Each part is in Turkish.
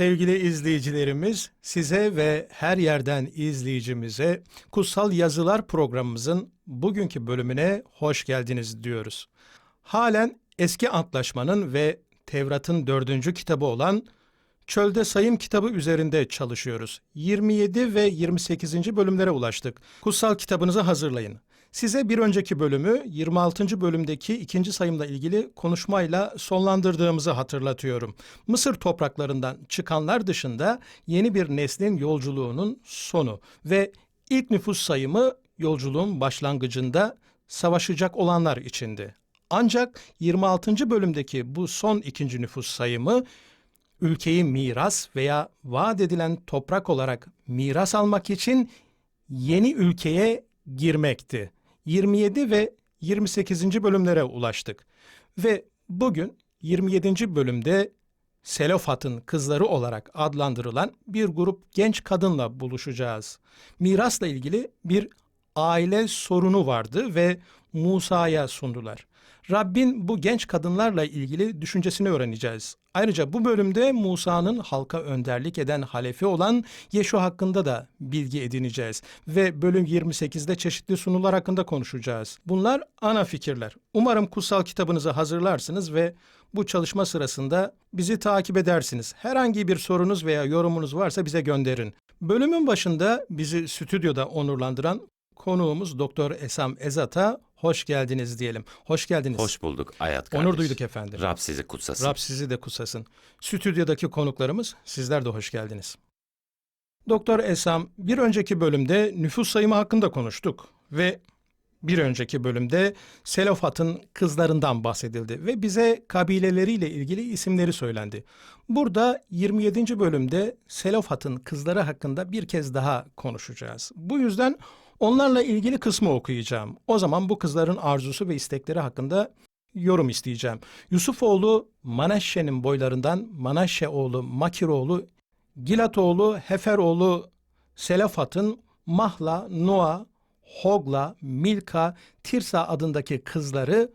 Sevgili izleyicilerimiz, size ve her yerden izleyicimize Kutsal Yazılar programımızın bugünkü bölümüne hoş geldiniz diyoruz. Halen eski antlaşmanın ve Tevrat'ın dördüncü kitabı olan Çölde Sayım kitabı üzerinde çalışıyoruz. 27 ve 28. bölümlere ulaştık. Kutsal kitabınızı hazırlayın. Size bir önceki bölümü 26. bölümdeki ikinci sayımla ilgili konuşmayla sonlandırdığımızı hatırlatıyorum. Mısır topraklarından çıkanlar dışında yeni bir neslin yolculuğunun sonu ve ilk nüfus sayımı yolculuğun başlangıcında savaşacak olanlar içindi. Ancak 26. bölümdeki bu son ikinci nüfus sayımı ülkeyi miras veya vaat edilen toprak olarak miras almak için yeni ülkeye girmekti. 27 ve 28. bölümlere ulaştık. Ve bugün 27. bölümde Selofat'ın kızları olarak adlandırılan bir grup genç kadınla buluşacağız. Mirasla ilgili bir aile sorunu vardı ve Musa'ya sundular. Rabbin bu genç kadınlarla ilgili düşüncesini öğreneceğiz. Ayrıca bu bölümde Musa'nın halka önderlik eden halefi olan Yeşu hakkında da bilgi edineceğiz. Ve bölüm 28'de çeşitli sunular hakkında konuşacağız. Bunlar ana fikirler. Umarım kutsal kitabınızı hazırlarsınız ve bu çalışma sırasında bizi takip edersiniz. Herhangi bir sorunuz veya yorumunuz varsa bize gönderin. Bölümün başında bizi stüdyoda onurlandıran konuğumuz Doktor Esam Ezat'a hoş geldiniz diyelim. Hoş geldiniz. Hoş bulduk Ayat kardeş. Onur duyduk efendim. Rab sizi kutsasın. Rab sizi de kutsasın. Stüdyodaki konuklarımız sizler de hoş geldiniz. Doktor Esam bir önceki bölümde nüfus sayımı hakkında konuştuk ve bir önceki bölümde Selofat'ın kızlarından bahsedildi ve bize kabileleriyle ilgili isimleri söylendi. Burada 27. bölümde Selofat'ın kızları hakkında bir kez daha konuşacağız. Bu yüzden onlarla ilgili kısmı okuyacağım. O zaman bu kızların arzusu ve istekleri hakkında yorum isteyeceğim. Yusuf oğlu Manaşşe'nin boylarından Manaşşe oğlu Makir oğlu Gilat oğlu Hefer oğlu Selafat'ın Mahla, Noa, Hogla, Milka, Tirsa adındaki kızları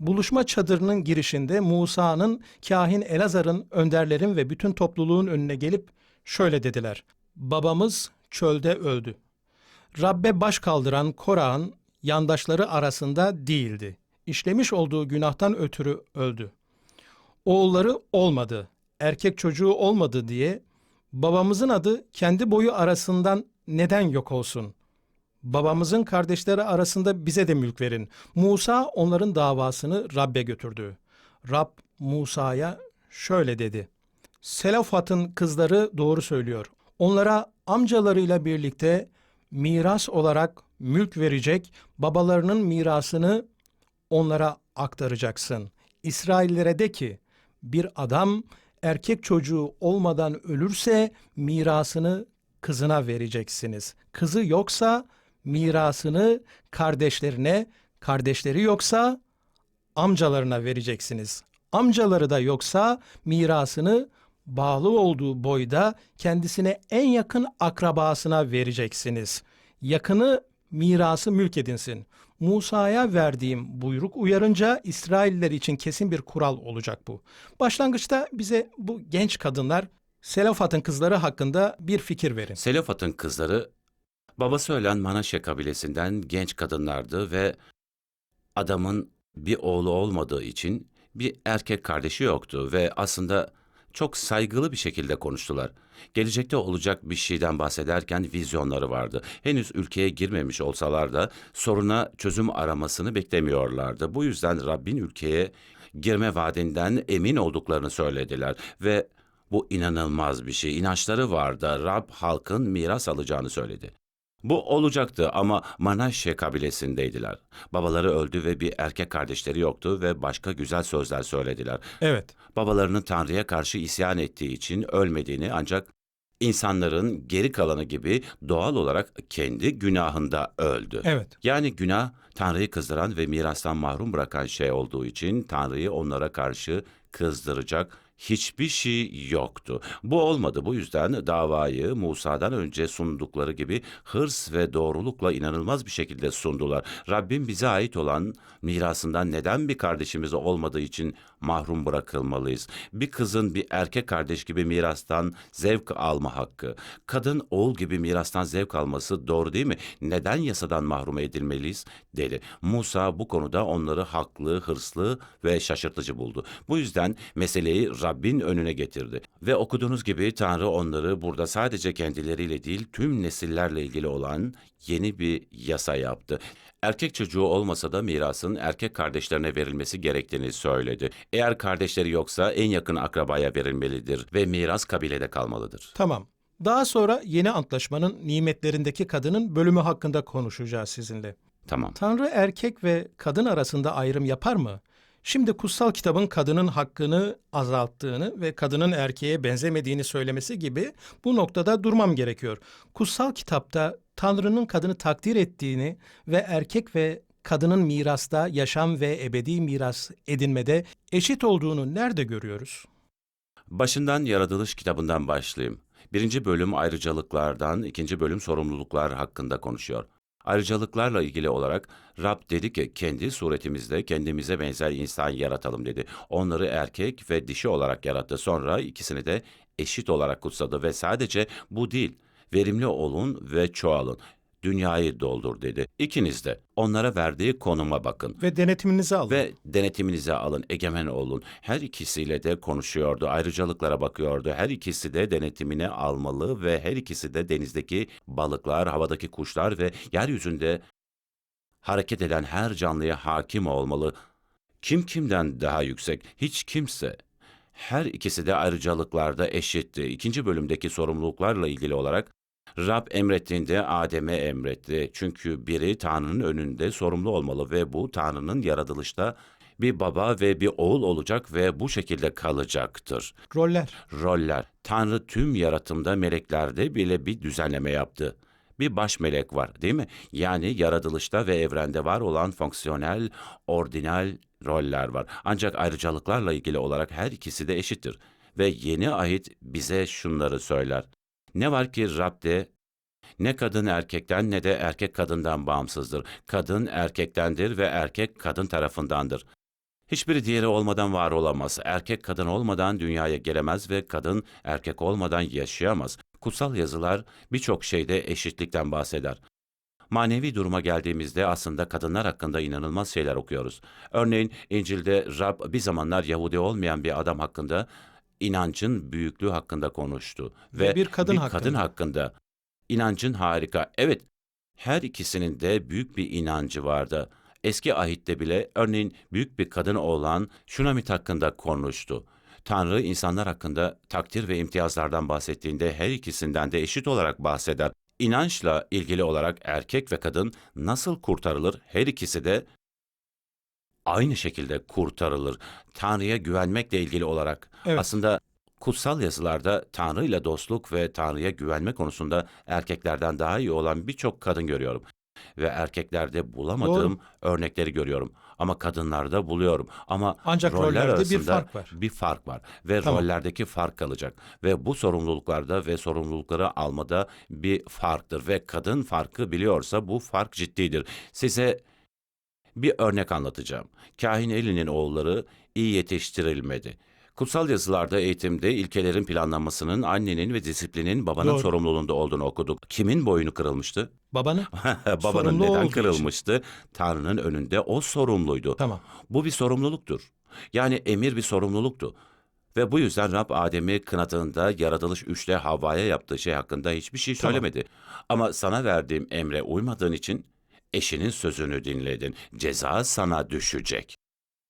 buluşma çadırının girişinde Musa'nın, kahin Elazar'ın, önderlerin ve bütün topluluğun önüne gelip şöyle dediler. Babamız çölde öldü. Rabbe baş kaldıran Korah'ın yandaşları arasında değildi. İşlemiş olduğu günahtan ötürü öldü. Oğulları olmadı, erkek çocuğu olmadı diye babamızın adı kendi boyu arasından neden yok olsun? Babamızın kardeşleri arasında bize de mülk verin. Musa onların davasını Rab'be götürdü. Rab Musa'ya şöyle dedi. Selafat'ın kızları doğru söylüyor. Onlara amcalarıyla birlikte miras olarak mülk verecek, babalarının mirasını onlara aktaracaksın. İsraillere de ki bir adam erkek çocuğu olmadan ölürse mirasını kızına vereceksiniz. Kızı yoksa mirasını kardeşlerine, kardeşleri yoksa amcalarına vereceksiniz. Amcaları da yoksa mirasını bağlı olduğu boyda kendisine en yakın akrabasına vereceksiniz. Yakını mirası mülk edinsin. Musa'ya verdiğim buyruk uyarınca İsrailler için kesin bir kural olacak bu. Başlangıçta bize bu genç kadınlar Selafat'ın kızları hakkında bir fikir verin. Selofat'ın kızları babası ölen Manaşe kabilesinden genç kadınlardı ve adamın bir oğlu olmadığı için bir erkek kardeşi yoktu ve aslında çok saygılı bir şekilde konuştular. Gelecekte olacak bir şeyden bahsederken vizyonları vardı. Henüz ülkeye girmemiş olsalar da soruna çözüm aramasını beklemiyorlardı. Bu yüzden Rabbin ülkeye girme vaadinden emin olduklarını söylediler ve bu inanılmaz bir şey. İnançları vardı. Rab halkın miras alacağını söyledi. Bu olacaktı ama Manaşe kabilesindeydiler. Babaları öldü ve bir erkek kardeşleri yoktu ve başka güzel sözler söylediler. Evet. Babalarının Tanrı'ya karşı isyan ettiği için ölmediğini ancak insanların geri kalanı gibi doğal olarak kendi günahında öldü. Evet. Yani günah Tanrı'yı kızdıran ve mirastan mahrum bırakan şey olduğu için Tanrı'yı onlara karşı kızdıracak hiçbir şey yoktu. Bu olmadı. Bu yüzden davayı Musa'dan önce sundukları gibi hırs ve doğrulukla inanılmaz bir şekilde sundular. Rabbim bize ait olan mirasından neden bir kardeşimiz olmadığı için mahrum bırakılmalıyız? Bir kızın bir erkek kardeş gibi mirastan zevk alma hakkı, kadın oğul gibi mirastan zevk alması doğru değil mi? Neden yasadan mahrum edilmeliyiz? dedi. Musa bu konuda onları haklı, hırslı ve şaşırtıcı buldu. Bu yüzden meseleyi Rabbin önüne getirdi. Ve okuduğunuz gibi Tanrı onları burada sadece kendileriyle değil tüm nesillerle ilgili olan yeni bir yasa yaptı. Erkek çocuğu olmasa da mirasın erkek kardeşlerine verilmesi gerektiğini söyledi. Eğer kardeşleri yoksa en yakın akrabaya verilmelidir ve miras kabilede kalmalıdır. Tamam. Daha sonra yeni antlaşmanın nimetlerindeki kadının bölümü hakkında konuşacağız sizinle. Tamam. Tanrı erkek ve kadın arasında ayrım yapar mı? Şimdi kutsal kitabın kadının hakkını azalttığını ve kadının erkeğe benzemediğini söylemesi gibi bu noktada durmam gerekiyor. Kutsal kitapta Tanrı'nın kadını takdir ettiğini ve erkek ve kadının mirasta, yaşam ve ebedi miras edinmede eşit olduğunu nerede görüyoruz? Başından yaratılış kitabından başlayayım. Birinci bölüm ayrıcalıklardan, ikinci bölüm sorumluluklar hakkında konuşuyor. Ayrıcalıklarla ilgili olarak Rab dedi ki kendi suretimizde kendimize benzer insan yaratalım dedi. Onları erkek ve dişi olarak yarattı. Sonra ikisini de eşit olarak kutsadı ve sadece bu değil. Verimli olun ve çoğalın. Dünyayı doldur dedi. İkiniz de onlara verdiği konuma bakın. Ve denetiminizi alın. Ve denetiminize alın, egemen olun. Her ikisiyle de konuşuyordu, ayrıcalıklara bakıyordu. Her ikisi de denetimine almalı ve her ikisi de denizdeki balıklar, havadaki kuşlar ve yeryüzünde hareket eden her canlıya hakim olmalı. Kim kimden daha yüksek? Hiç kimse. Her ikisi de ayrıcalıklarda eşitti. İkinci bölümdeki sorumluluklarla ilgili olarak Rab emrettiğinde Adem'e emretti. Çünkü biri Tanrı'nın önünde sorumlu olmalı ve bu Tanrı'nın yaratılışta bir baba ve bir oğul olacak ve bu şekilde kalacaktır. Roller. Roller. Tanrı tüm yaratımda meleklerde bile bir düzenleme yaptı. Bir baş melek var değil mi? Yani yaratılışta ve evrende var olan fonksiyonel, ordinal roller var. Ancak ayrıcalıklarla ilgili olarak her ikisi de eşittir. Ve yeni ahit bize şunları söyler. Ne var ki Rab'de ne kadın erkekten ne de erkek kadından bağımsızdır. Kadın erkektendir ve erkek kadın tarafındandır. Hiçbiri diğeri olmadan var olamaz. Erkek kadın olmadan dünyaya gelemez ve kadın erkek olmadan yaşayamaz. Kutsal yazılar birçok şeyde eşitlikten bahseder. Manevi duruma geldiğimizde aslında kadınlar hakkında inanılmaz şeyler okuyoruz. Örneğin İncil'de Rab bir zamanlar Yahudi olmayan bir adam hakkında inancın büyüklüğü hakkında konuştu. Ve bir kadın kadın hakkında. hakkında. İnancın harika. Evet, her ikisinin de büyük bir inancı vardı. Eski ahitte bile örneğin büyük bir kadın olan Şunamit hakkında konuştu. Tanrı insanlar hakkında takdir ve imtiyazlardan bahsettiğinde her ikisinden de eşit olarak bahseder. İnançla ilgili olarak erkek ve kadın nasıl kurtarılır her ikisi de aynı şekilde kurtarılır. Tanrı'ya güvenmekle ilgili olarak Evet. aslında kutsal yazılarda Tanrı ile dostluk ve Tanrı'ya güvenme konusunda erkeklerden daha iyi olan birçok kadın görüyorum. Ve erkeklerde bulamadığım örnekleri görüyorum. Ama kadınlarda buluyorum. Ama Ancak roller rollerde bir arasında fark var. Bir fark var. Ve Tamam. rollerdeki fark kalacak. Ve bu sorumluluklarda ve sorumlulukları almada bir farktır. Ve kadın farkı biliyorsa bu fark ciddidir. Size bir örnek anlatacağım. Kahin Eli'nin oğulları iyi yetiştirilmedi. Kutsal yazılarda eğitimde ilkelerin planlanmasının annenin ve disiplinin babanın Doğru. sorumluluğunda olduğunu okuduk. Kimin boynu kırılmıştı? Babanı? Babanın Sorumlu olduğu neden için. kırılmıştı? Tanrı'nın önünde o sorumluydu. Tamam. Bu bir sorumluluktur. Yani emir bir sorumluluktu. Ve bu yüzden Rab Adem'i kınadığında yaratılış üçle Havva'ya yaptığı şey hakkında hiçbir şey Tamam. söylemedi. Ama sana verdiğim emre uymadığın için eşinin sözünü dinledin. Ceza sana düşecek.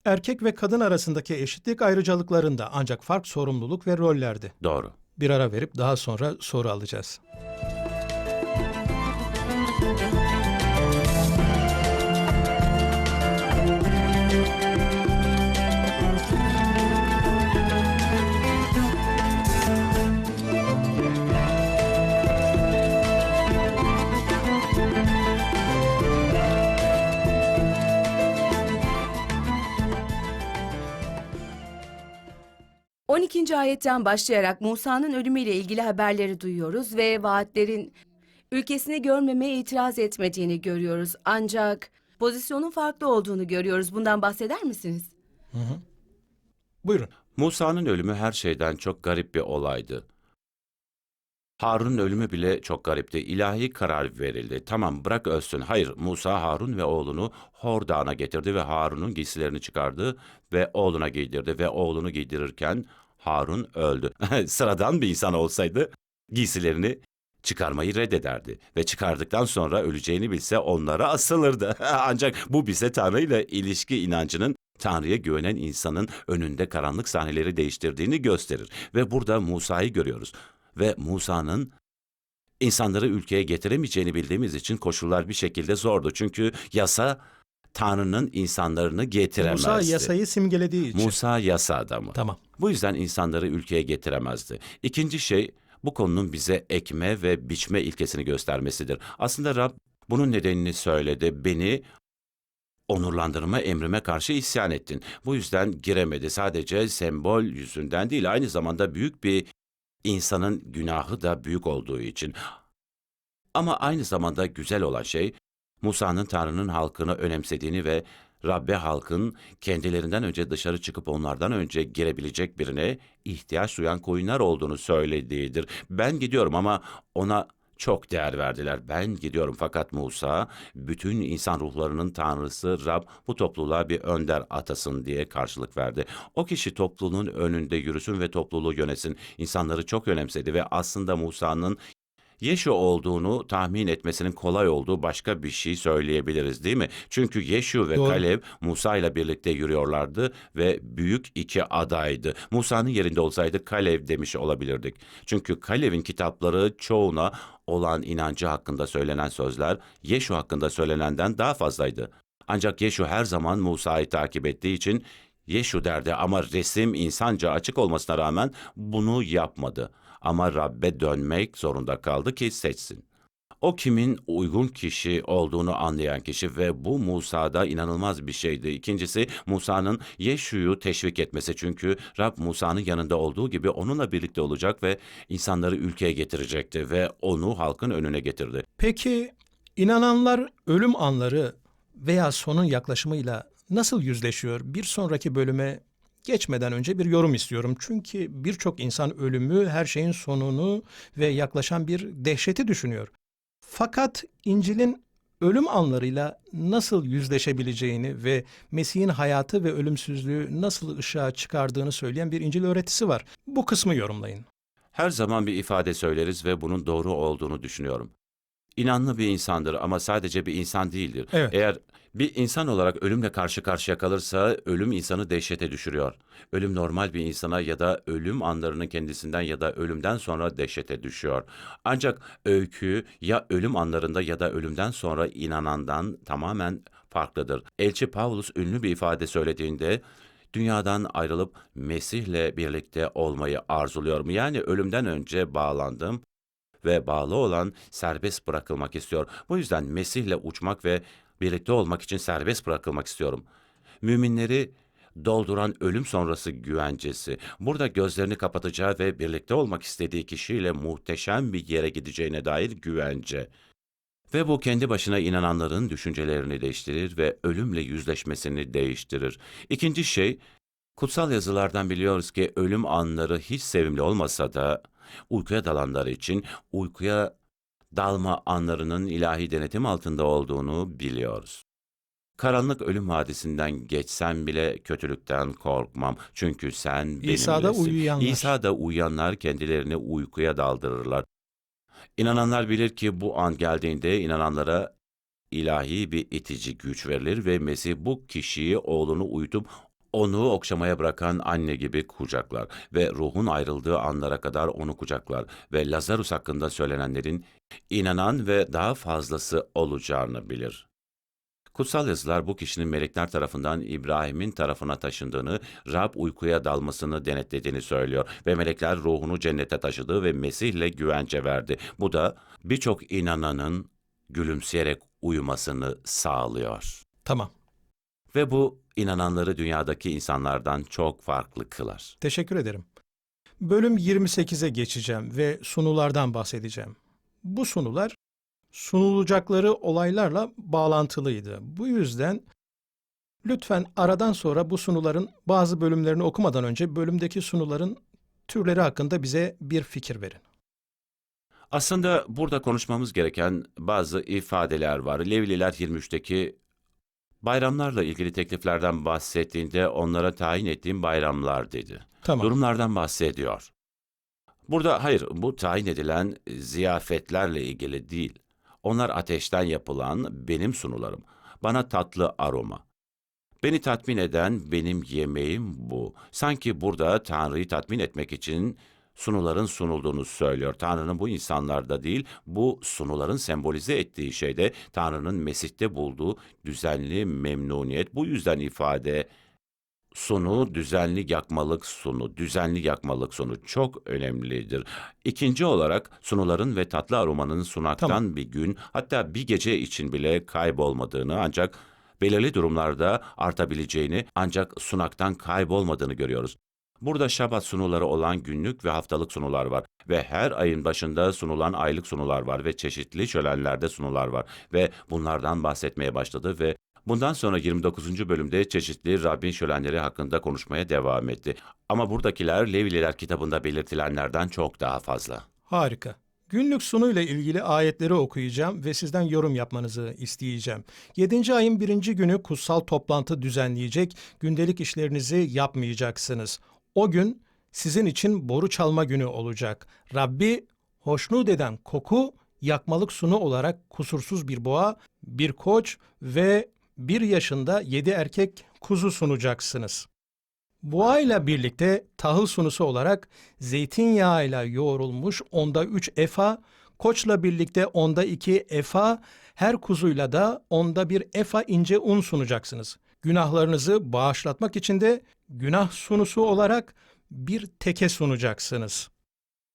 Erkek ve kadın arasındaki eşitlik ayrıcalıklarında ancak fark sorumluluk ve rollerde. Doğru. Bir ara verip daha sonra soru alacağız. — 12. ayetten başlayarak Musa'nın ölümüyle ilgili haberleri duyuyoruz ve vaatlerin ülkesini görmemeye itiraz etmediğini görüyoruz. Ancak pozisyonun farklı olduğunu görüyoruz. Bundan bahseder misiniz? Buyurun. Musa'nın ölümü her şeyden çok garip bir olaydı. Harun'un ölümü bile çok garipti. İlahi karar verildi. Tamam bırak ölsün. Hayır Musa Harun ve oğlunu Hor Dağı'na getirdi ve Harun'un giysilerini çıkardı ve oğluna giydirdi ve oğlunu giydirirken Harun öldü. Sıradan bir insan olsaydı giysilerini çıkarmayı reddederdi ve çıkardıktan sonra öleceğini bilse onlara asılırdı. Ancak bu bize Tanrı ile ilişki inancının Tanrı'ya güvenen insanın önünde karanlık sahneleri değiştirdiğini gösterir. Ve burada Musa'yı görüyoruz. Ve Musa'nın insanları ülkeye getiremeyeceğini bildiğimiz için koşullar bir şekilde zordu. Çünkü yasa Tanrı'nın insanlarını getiremezdi. Musa yasayı simgelediği için. Musa yasa adamı. Tamam. Bu yüzden insanları ülkeye getiremezdi. İkinci şey bu konunun bize ekme ve biçme ilkesini göstermesidir. Aslında Rab bunun nedenini söyledi. Beni onurlandırma emrime karşı isyan ettin. Bu yüzden giremedi. Sadece sembol yüzünden değil aynı zamanda büyük bir insanın günahı da büyük olduğu için. Ama aynı zamanda güzel olan şey Musa'nın Tanrı'nın halkını önemsediğini ve Rabbe halkın kendilerinden önce dışarı çıkıp onlardan önce girebilecek birine ihtiyaç duyan koyunlar olduğunu söylediğidir. Ben gidiyorum ama ona çok değer verdiler. Ben gidiyorum fakat Musa bütün insan ruhlarının tanrısı Rab bu topluluğa bir önder atasın diye karşılık verdi. O kişi topluluğun önünde yürüsün ve topluluğu yönetsin. İnsanları çok önemsedi ve aslında Musa'nın Yeşu olduğunu tahmin etmesinin kolay olduğu başka bir şey söyleyebiliriz değil mi? Çünkü Yeşu ve Doğru. Kalev Musa ile birlikte yürüyorlardı ve büyük iki adaydı. Musa'nın yerinde olsaydı Kalev demiş olabilirdik. Çünkü Kalev'in kitapları çoğuna olan inancı hakkında söylenen sözler Yeşu hakkında söylenenden daha fazlaydı. Ancak Yeşu her zaman Musa'yı takip ettiği için Yeşu derdi ama resim insanca açık olmasına rağmen bunu yapmadı. Ama Rabbe dönmek zorunda kaldı ki seçsin. O kimin uygun kişi olduğunu anlayan kişi ve bu Musa'da inanılmaz bir şeydi. İkincisi Musa'nın Yeşu'yu teşvik etmesi çünkü Rab Musa'nın yanında olduğu gibi onunla birlikte olacak ve insanları ülkeye getirecekti ve onu halkın önüne getirdi. Peki inananlar ölüm anları veya sonun yaklaşımıyla nasıl yüzleşiyor? Bir sonraki bölüme geçmeden önce bir yorum istiyorum. Çünkü birçok insan ölümü, her şeyin sonunu ve yaklaşan bir dehşeti düşünüyor. Fakat İncil'in ölüm anlarıyla nasıl yüzleşebileceğini ve Mesih'in hayatı ve ölümsüzlüğü nasıl ışığa çıkardığını söyleyen bir İncil öğretisi var. Bu kısmı yorumlayın. Her zaman bir ifade söyleriz ve bunun doğru olduğunu düşünüyorum. İnanlı bir insandır ama sadece bir insan değildir. Evet. Eğer bir insan olarak ölümle karşı karşıya kalırsa ölüm insanı dehşete düşürüyor. Ölüm normal bir insana ya da ölüm anlarının kendisinden ya da ölümden sonra dehşete düşüyor. Ancak öykü ya ölüm anlarında ya da ölümden sonra inanandan tamamen farklıdır. Elçi Paulus ünlü bir ifade söylediğinde dünyadan ayrılıp Mesih'le birlikte olmayı arzuluyorum. Yani ölümden önce bağlandım ve bağlı olan serbest bırakılmak istiyor. Bu yüzden Mesih'le uçmak ve birlikte olmak için serbest bırakılmak istiyorum. Müminleri dolduran ölüm sonrası güvencesi. Burada gözlerini kapatacağı ve birlikte olmak istediği kişiyle muhteşem bir yere gideceğine dair güvence. Ve bu kendi başına inananların düşüncelerini değiştirir ve ölümle yüzleşmesini değiştirir. İkinci şey, kutsal yazılardan biliyoruz ki ölüm anları hiç sevimli olmasa da uykuya dalanlar için uykuya dalma anlarının ilahi denetim altında olduğunu biliyoruz. Karanlık ölüm vadisinden geçsem bile kötülükten korkmam. Çünkü sen benimlesin. İsa'da uyuyanlar. İsa'da uyuyanlar kendilerini uykuya daldırırlar. İnananlar bilir ki bu an geldiğinde inananlara ilahi bir itici güç verilir ve Mesih bu kişiyi oğlunu uyutup onu okşamaya bırakan anne gibi kucaklar ve ruhun ayrıldığı anlara kadar onu kucaklar ve Lazarus hakkında söylenenlerin inanan ve daha fazlası olacağını bilir. Kutsal yazılar bu kişinin melekler tarafından İbrahim'in tarafına taşındığını, Rab uykuya dalmasını denetlediğini söylüyor ve melekler ruhunu cennete taşıdı ve Mesih'le güvence verdi. Bu da birçok inananın gülümseyerek uyumasını sağlıyor. Tamam. Ve bu inananları dünyadaki insanlardan çok farklı kılar. Teşekkür ederim. Bölüm 28'e geçeceğim ve sunulardan bahsedeceğim. Bu sunular sunulacakları olaylarla bağlantılıydı. Bu yüzden lütfen aradan sonra bu sunuların bazı bölümlerini okumadan önce bölümdeki sunuların türleri hakkında bize bir fikir verin. Aslında burada konuşmamız gereken bazı ifadeler var. Levliler 23'teki bayramlarla ilgili tekliflerden bahsettiğinde onlara tayin ettiğim bayramlar dedi. Tamam. Durumlardan bahsediyor. Burada hayır, bu tayin edilen ziyafetlerle ilgili değil. Onlar ateşten yapılan benim sunularım. Bana tatlı aroma. Beni tatmin eden benim yemeğim bu. Sanki burada Tanrı'yı tatmin etmek için sunuların sunulduğunu söylüyor. Tanrı'nın bu insanlarda değil, bu sunuların sembolize ettiği şeyde Tanrı'nın Mesih'te bulduğu düzenli memnuniyet. Bu yüzden ifade sunu, düzenli yakmalık sunu, düzenli yakmalık sunu çok önemlidir. İkinci olarak sunuların ve tatlı aromanın sunaktan Tamam. bir gün hatta bir gece için bile kaybolmadığını ancak belirli durumlarda artabileceğini ancak sunaktan kaybolmadığını görüyoruz. Burada şabat sunuları olan günlük ve haftalık sunular var ve her ayın başında sunulan aylık sunular var ve çeşitli şölenlerde sunular var ve bunlardan bahsetmeye başladı ve bundan sonra 29. bölümde çeşitli Rabbin şölenleri hakkında konuşmaya devam etti. Ama buradakiler Levliler kitabında belirtilenlerden çok daha fazla. Harika. Günlük sunuyla ilgili ayetleri okuyacağım ve sizden yorum yapmanızı isteyeceğim. 7. ayın birinci günü kutsal toplantı düzenleyecek, gündelik işlerinizi yapmayacaksınız. O gün sizin için boru çalma günü olacak. Rabbi hoşnut eden koku yakmalık sunu olarak kusursuz bir boğa, bir koç ve bir yaşında yedi erkek kuzu sunacaksınız. Boğayla birlikte tahıl sunusu olarak zeytinyağıyla yoğrulmuş onda 3 efa, koçla birlikte onda 2 efa, her kuzuyla da onda bir efa ince un sunacaksınız. Günahlarınızı bağışlatmak için de günah sunusu olarak bir teke sunacaksınız.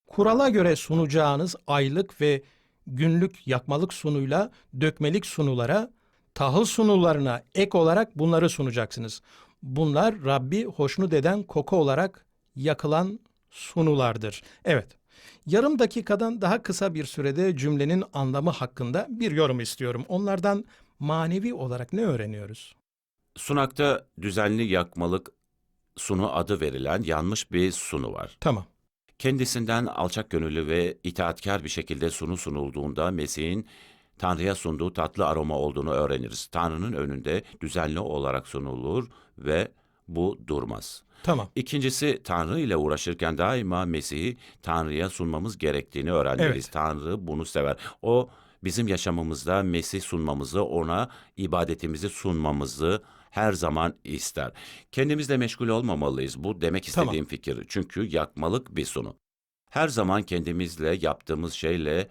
Kurala göre sunacağınız aylık ve günlük yakmalık sunuyla dökmelik sunulara, tahıl sunularına ek olarak bunları sunacaksınız. Bunlar Rabbi hoşnut eden koku olarak yakılan sunulardır. Evet, yarım dakikadan daha kısa bir sürede cümlenin anlamı hakkında bir yorum istiyorum. Onlardan manevi olarak ne öğreniyoruz? Sunakta düzenli yakmalık sunu adı verilen yanmış bir sunu var. Tamam, Kendisinden alçak gönüllü ve itaatkar bir şekilde sunu sunulduğunda Mesih'in Tanrı'ya sunduğu tatlı aroma olduğunu öğreniriz. Tanrı'nın önünde düzenli olarak sunulur ve bu durmaz. tamam. İkincisi Tanrı ile uğraşırken daima Mesih'i Tanrı'ya sunmamız gerektiğini öğrenmeliyiz. Evet. Tanrı bunu sever. O bizim yaşamımızda Mesih sunmamızı, ona ibadetimizi sunmamızı her zaman ister. Kendimizle meşgul olmamalıyız. Bu demek Tamam. istediğim fikir. Çünkü yakmalık bir sunu. Her zaman kendimizle yaptığımız şeyle,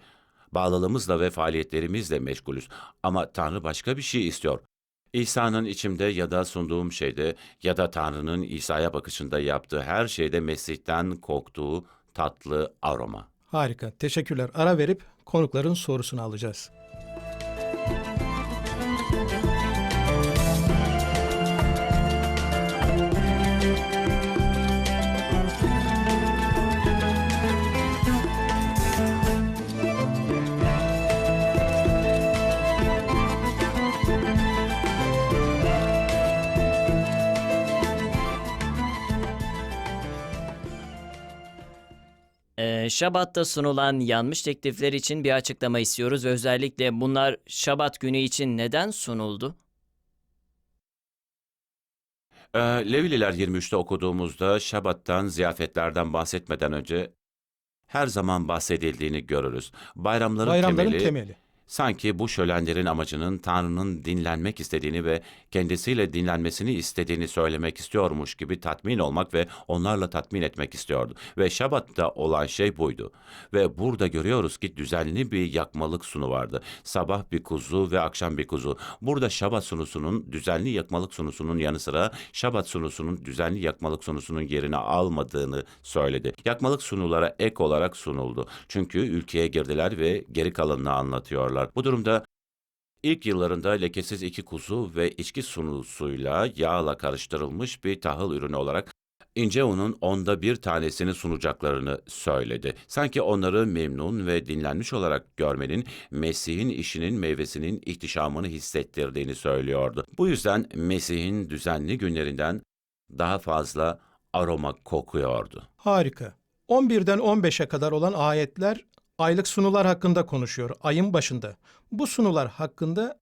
bağlılığımızla ve faaliyetlerimizle meşgulüz. Ama Tanrı başka bir şey istiyor. İsa'nın içimde ya da sunduğum şeyde ya da Tanrı'nın İsa'ya bakışında yaptığı her şeyde Mesih'ten koktuğu tatlı aroma. Harika, teşekkürler. Ara verip konukların sorusunu alacağız. Ee, Şabat'ta sunulan yanlış teklifler için bir açıklama istiyoruz. Özellikle bunlar Şabat günü için neden sunuldu? Ee, Levililer 23'te okuduğumuzda Şabat'tan, ziyafetlerden bahsetmeden önce her zaman bahsedildiğini görürüz. Bayramların Bayramların temeli temeli sanki bu şölenlerin amacının Tanrı'nın dinlenmek istediğini ve kendisiyle dinlenmesini istediğini söylemek istiyormuş gibi tatmin olmak ve onlarla tatmin etmek istiyordu. Ve Şabat'ta olan şey buydu. Ve burada görüyoruz ki düzenli bir yakmalık sunu vardı. Sabah bir kuzu ve akşam bir kuzu. Burada Şabat sunusunun düzenli yakmalık sunusunun yanı sıra Şabat sunusunun düzenli yakmalık sunusunun yerini almadığını söyledi. Yakmalık sunulara ek olarak sunuldu. Çünkü ülkeye girdiler ve geri kalanını anlatıyorlar. Bu durumda İlk yıllarında lekesiz iki kuzu ve içki sunusuyla yağla karıştırılmış bir tahıl ürünü olarak ince unun onda bir tanesini sunacaklarını söyledi. Sanki onları memnun ve dinlenmiş olarak görmenin Mesih'in işinin meyvesinin ihtişamını hissettirdiğini söylüyordu. Bu yüzden Mesih'in düzenli günlerinden daha fazla aroma kokuyordu. Harika. 11'den 15'e kadar olan ayetler aylık sunular hakkında konuşuyor ayın başında. Bu sunular hakkında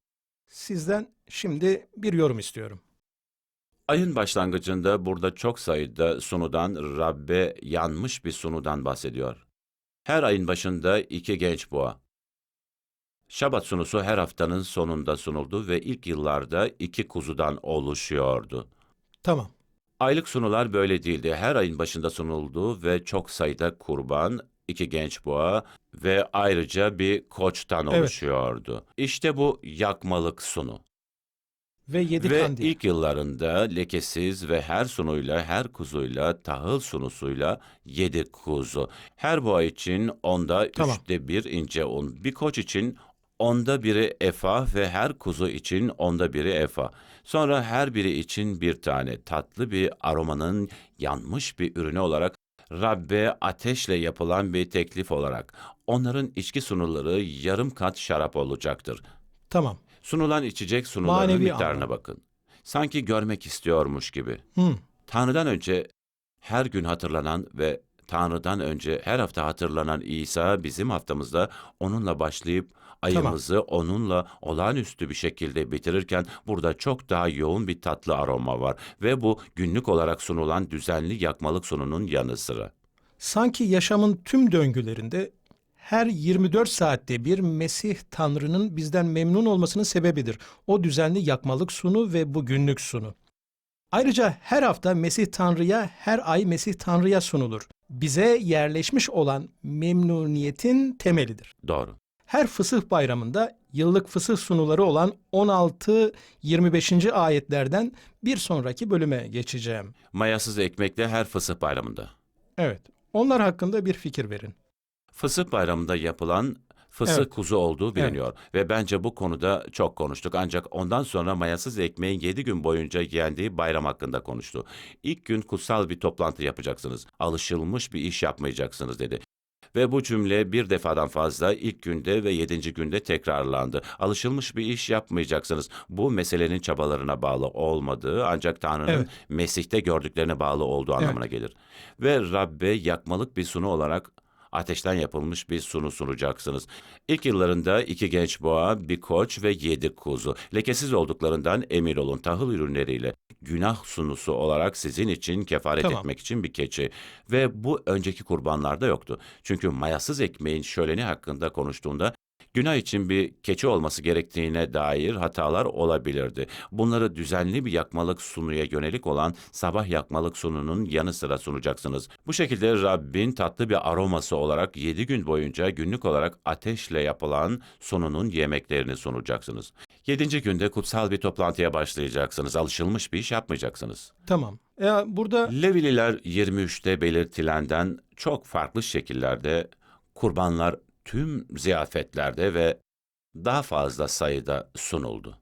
sizden şimdi bir yorum istiyorum. Ayın başlangıcında burada çok sayıda sunudan Rabbe yanmış bir sunudan bahsediyor. Her ayın başında iki genç boğa. Şabat sunusu her haftanın sonunda sunuldu ve ilk yıllarda iki kuzudan oluşuyordu. Tamam. Aylık sunular böyle değildi. Her ayın başında sunuldu ve çok sayıda kurban, iki genç boğa ve ayrıca bir koçtan Evet. oluşuyordu. İşte bu yakmalık sunu. Ve yedi ve kandil. ilk yıllarında lekesiz ve her sunuyla, her kuzuyla, tahıl sunusuyla yedi kuzu. Her boğa için onda Tamam. üçte bir ince un. Bir koç için onda biri efa ve her kuzu için onda biri efa. Sonra her biri için bir tane tatlı bir aromanın yanmış bir ürünü olarak Rabbe ateşle yapılan bir teklif olarak onların içki sunuları yarım kat şarap olacaktır. Tamam. Sunulan içecek sunularının Manevi miktarına anlam. bakın. Sanki görmek istiyormuş gibi. Hı. Tanrı'dan önce her gün hatırlanan ve Tanrı'dan önce her hafta hatırlanan İsa bizim haftamızda onunla başlayıp ayımızı onunla olağanüstü bir şekilde bitirirken burada çok daha yoğun bir tatlı aroma var ve bu günlük olarak sunulan düzenli yakmalık sununun yanı sıra. Sanki yaşamın tüm döngülerinde her 24 saatte bir Mesih Tanrı'nın bizden memnun olmasının sebebidir. O düzenli yakmalık sunu ve bu günlük sunu. Ayrıca her hafta Mesih Tanrı'ya, her ay Mesih Tanrı'ya sunulur. Bize yerleşmiş olan memnuniyetin temelidir. Doğru. Her fısıh bayramında yıllık fısıh sunuları olan 16-25. ayetlerden bir sonraki bölüme geçeceğim. Mayasız ekmekle her fısıh bayramında. Evet, onlar hakkında bir fikir verin. Fısıh bayramında yapılan fısıh Evet. kuzu olduğu biliniyor. Ve bence bu konuda çok konuştuk. Ancak ondan sonra mayasız ekmeğin yedi gün boyunca yendiği bayram hakkında konuştu. İlk gün kutsal bir toplantı yapacaksınız. Alışılmış bir iş yapmayacaksınız dedi. Ve bu cümle bir defadan fazla ilk günde ve yedinci günde tekrarlandı. Alışılmış bir iş yapmayacaksınız. Bu meselenin çabalarına bağlı olmadığı ancak Tanrı'nın Evet. Mesih'te gördüklerine bağlı olduğu anlamına gelir. Ve Rabbe yakmalık bir sunu olarak ateşten yapılmış bir sunu sunacaksınız. İlk yıllarında iki genç boğa, bir koç ve yedi kuzu. Lekesiz olduklarından emin olun tahıl ürünleriyle günah sunusu olarak sizin için kefaret Tamam. etmek için bir keçi. Ve bu önceki kurbanlarda yoktu. Çünkü mayasız ekmeğin şöleni hakkında konuştuğunda günah için bir keçi olması gerektiğine dair hatalar olabilirdi. Bunları düzenli bir yakmalık sunuya yönelik olan sabah yakmalık sununun yanı sıra sunacaksınız. Bu şekilde Rabbin tatlı bir aroması olarak 7 gün boyunca günlük olarak ateşle yapılan sununun yemeklerini sunacaksınız. 7. günde kutsal bir toplantıya başlayacaksınız. Alışılmış bir iş yapmayacaksınız. Tamam. Ya burada Levililer 23'te belirtilenden çok farklı şekillerde kurbanlar tüm ziyafetlerde ve daha fazla sayıda sunuldu.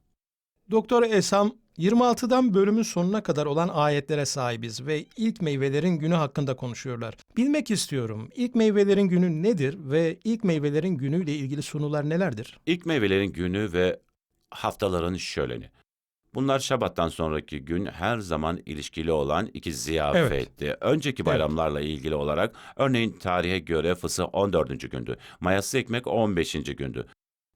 Doktor Esam 26'dan bölümün sonuna kadar olan ayetlere sahibiz ve ilk meyvelerin günü hakkında konuşuyorlar. Bilmek istiyorum. İlk meyvelerin günü nedir ve ilk meyvelerin günüyle ilgili sunular nelerdir? İlk meyvelerin günü ve haftaların şöleni. Bunlar Şabat'tan sonraki gün her zaman ilişkili olan iki ziyafetti. Önceki bayramlarla ilgili olarak örneğin tarihe göre fısı 14. gündü. Mayasız ekmek 15. gündü.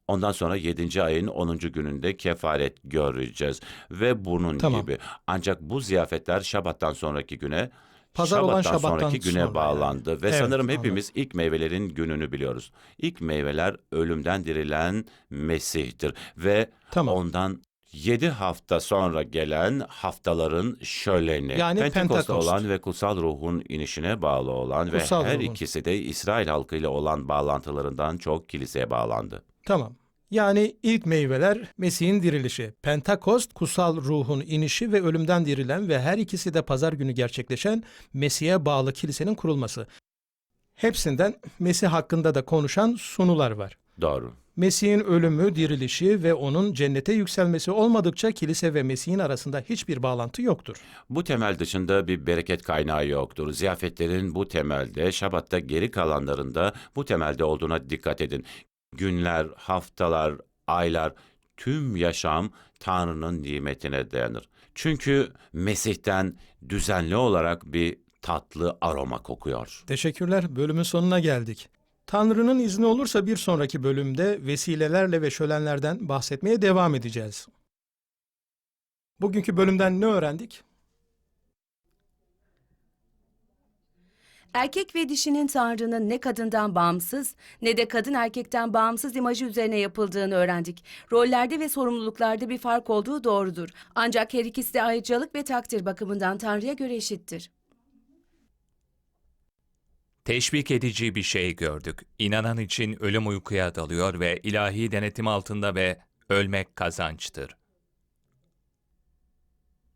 Ondan sonra 7. ayın 10. gününde kefaret göreceğiz ve bunun Tamam. gibi. Ancak bu ziyafetler Şabat'tan sonraki güne Pazar olan Şabat'tan Şabat'tan sonraki güne sonra bağlandı yani. ve Evet, sanırım anladım. hepimiz ilk meyvelerin gününü biliyoruz. İlk meyveler ölümden dirilen Mesih'tir ve Tamam. ondan 7 hafta sonra gelen haftaların şöleni. Yani Pentekost Pentekost. olan ve kutsal ruhun inişine bağlı olan Kutsal ve her ruhun. ikisi de İsrail halkıyla olan bağlantılarından çok kiliseye bağlandı. Tamam. Yani ilk meyveler Mesih'in dirilişi, Pentakost, kutsal ruhun inişi ve ölümden dirilen ve her ikisi de pazar günü gerçekleşen Mesih'e bağlı kilisenin kurulması. Hepsinden Mesih hakkında da konuşan sunular var. Doğru. Mesih'in ölümü, dirilişi ve onun cennete yükselmesi olmadıkça kilise ve Mesih'in arasında hiçbir bağlantı yoktur. Bu temel dışında bir bereket kaynağı yoktur. Ziyafetlerin bu temelde, Şabat'ta geri kalanlarında bu temelde olduğuna dikkat edin. Günler, haftalar, aylar, tüm yaşam Tanrı'nın nimetine dayanır. Çünkü Mesih'ten düzenli olarak bir tatlı aroma kokuyor. Teşekkürler. Bölümün sonuna geldik. Tanrı'nın izni olursa bir sonraki bölümde vesilelerle ve şölenlerden bahsetmeye devam edeceğiz. Bugünkü bölümden ne öğrendik? Erkek ve dişinin Tanrı'nın ne kadından bağımsız ne de kadın erkekten bağımsız imajı üzerine yapıldığını öğrendik. Rollerde ve sorumluluklarda bir fark olduğu doğrudur. Ancak her ikisi de ayrıcalık ve takdir bakımından Tanrı'ya göre eşittir. Teşvik edici bir şey gördük. İnanan için ölüm uykuya dalıyor ve ilahi denetim altında ve ölmek kazançtır.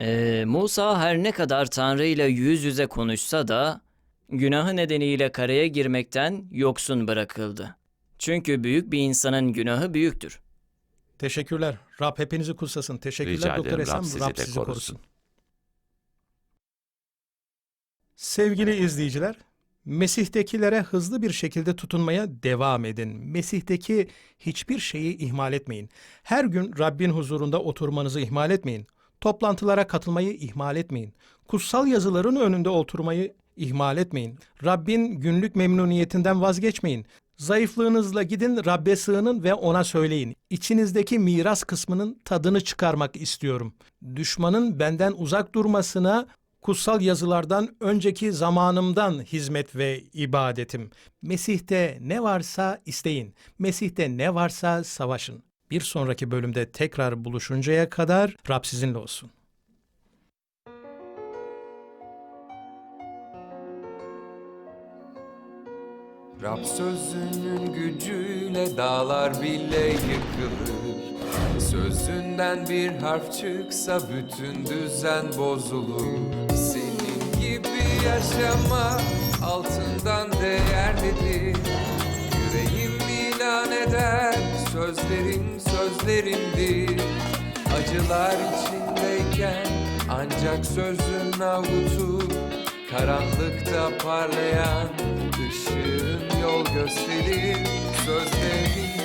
Ee, Musa her ne kadar Tanrı ile yüz yüze konuşsa da günahı nedeniyle karaya girmekten yoksun bırakıldı. Çünkü büyük bir insanın günahı büyüktür. Teşekkürler. Rab hepinizi kutsasın. Teşekkürler Rica Doktor ederim. Esam. Rab sizi Rab de sizi korusun. korusun. Sevgili izleyiciler, Mesih'tekilere hızlı bir şekilde tutunmaya devam edin. Mesih'teki hiçbir şeyi ihmal etmeyin. Her gün Rabbin huzurunda oturmanızı ihmal etmeyin. Toplantılara katılmayı ihmal etmeyin. Kutsal yazıların önünde oturmayı ihmal etmeyin. Rabbin günlük memnuniyetinden vazgeçmeyin. Zayıflığınızla gidin Rabbe sığının ve ona söyleyin. İçinizdeki miras kısmının tadını çıkarmak istiyorum. Düşmanın benden uzak durmasına kutsal yazılardan önceki zamanımdan hizmet ve ibadetim. Mesih'te ne varsa isteyin. Mesih'te ne varsa savaşın. Bir sonraki bölümde tekrar buluşuncaya kadar Rab sizinle olsun. Rab sözünün gücüyle dağlar bile yıkılır Sözünden bir harf çıksa bütün düzen bozulur. Senin gibi yaşama altından değerlidir. Yüreğim ilan eder sözlerin sözlerimdir. Acılar içindeyken ancak sözün avutur Karanlıkta parlayan ışığın yol gösterir. Sözlerin